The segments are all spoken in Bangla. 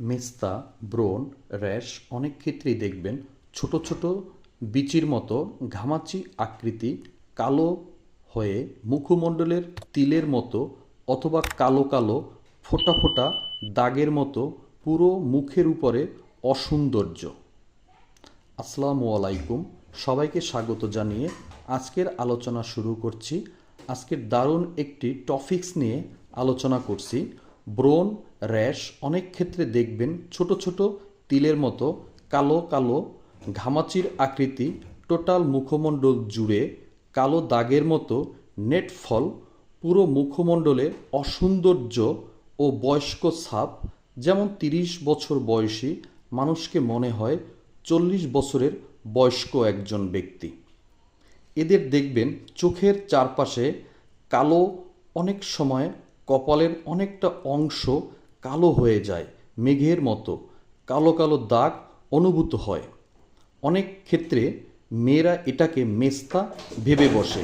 মেস্তা ব্রণ র্যাশ অনেক ক্ষেত্রেই দেখবেন ছোট ছোট বিচির মতো ঘামাচি আকৃতি কালো হয়ে মুখমণ্ডলের তিলের মতো অথবা কালো কালো ফোটা ফোটা দাগের মতো পুরো মুখের উপরে অসৌন্দর্য। আসসালামু আলাইকুম। সবাইকে স্বাগত জানিয়ে আজকের আলোচনা শুরু করছি। আজকের দারুণ একটি টপিক্স নিয়ে আলোচনা করছি। ব্রণ র্যাশ অনেক ক্ষেত্রে দেখবেন ছোট ছোট তিলের মতো কালো কালো ঘামাচির আকৃতি, টোটাল মুখমণ্ডল জুড়ে কালো দাগের মতো নেট ফল, পুরো মুখমণ্ডলে অসৌন্দর্য ও বয়স্ক ছাপ। যেমন তিরিশ বছর বয়সী মানুষকে মনে হয় চল্লিশ বছরের বয়স্ক একজন ব্যক্তি। এদের দেখবেন চোখের চারপাশে কালো অনেক সময়, কপালের অনেকটা অংশ কালো হয়ে যায়, মেঘের মতো। কালো কালো দাগ অনুভূত হয়। অনেক ক্ষেত্রে মেয়েরা এটাকে মেস্তা ভেবে বসে।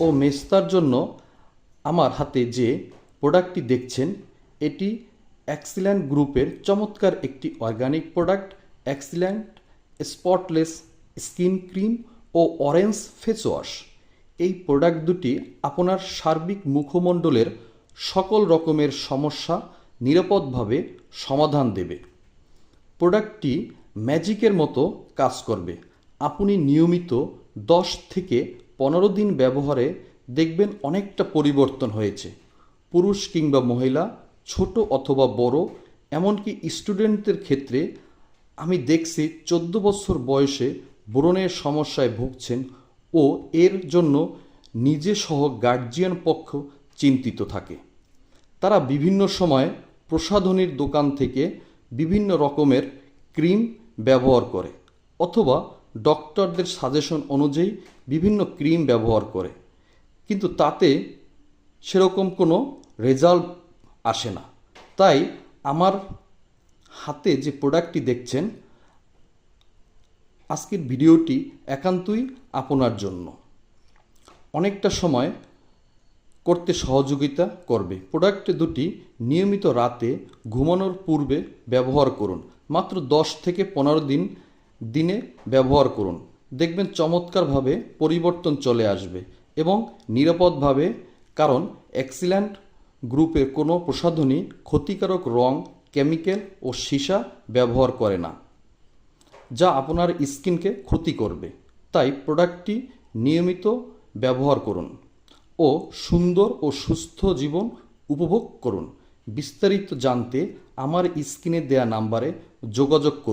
ও মেস্তার জন্য আমার হাতে যে প্রোডাক্টটি দেখছেন, এটি অ্যাক্সিল্যান্ড গ্রুপের চমৎকার একটি organic product Axiland spotless skin cream ও অরেঞ্জ ফেস ওয়াশ। এই প্রোডাক্ট দুটি আপনার সার্বিক মুখমণ্ডলের সকল রকমের সমস্যা নিরাপদভাবে সমাধান দেবে। প্রোডাক্টটি ম্যাজিকের মতো কাজ করবে। আপনি নিয়মিত দশ থেকে পনেরো দিন ব্যবহারে দেখবেন অনেকটা পরিবর্তন হয়েছে। পুরুষ কিংবা মহিলা, ছোট অথবা বড়, এমনকি স্টুডেন্টদের ক্ষেত্রে আমি দেখছি চোদ্দ বছর বয়সে ব্রণের সমস্যায় ভুগছেন ও এর জন্য নিজে সহ গার্জিয়ান পক্ষ চিন্তিত থাকে। তারা বিভিন্ন সময় প্রসাধনীর দোকান থেকে বিভিন্ন রকমের ক্রিম ব্যবহার করে অথবা ডক্টরদের সাজেশন অনুযায়ী বিভিন্ন ক্রিম ব্যবহার করে। কিন্তু তাতে সেরকম কোনো রেজাল্ট আসে না। তাই আমার হাতে যে প্রোডাক্টটি দেখছেন, আজকের ভিডিওটি একান্তই আপনার জন্য। অনেকটা সময় করতে সহযোগিতা করবে। প্রোডাক্ট দুটি নিয়মিত রাতে ঘুমানোর পূর্বে ব্যবহার করুন। মাত্র দশ থেকে পনেরো দিন দিনে ব্যবহার করুন। দেখবেন চমৎকারভাবে পরিবর্তন চলে আসবে এবং নিরাপদভাবে, কারণ এক্সিল্যান্ট গ্রুপের কোনো প্রসাধনী ক্ষতিকারক রং, কেমিক্যাল ও সীসা ব্যবহার করে না, যা আপনার স্কিনকে ক্ষতি করবে। তাই প্রোডাক্টটি নিয়মিত ব্যবহার করুন। ও সুন্দর ও সুস্থ জীবন উপভোগ করুন। বিস্তারিত জানতে আমার স্ক্রিনে দেয়া নাম্বারে যোগাযোগ করুন।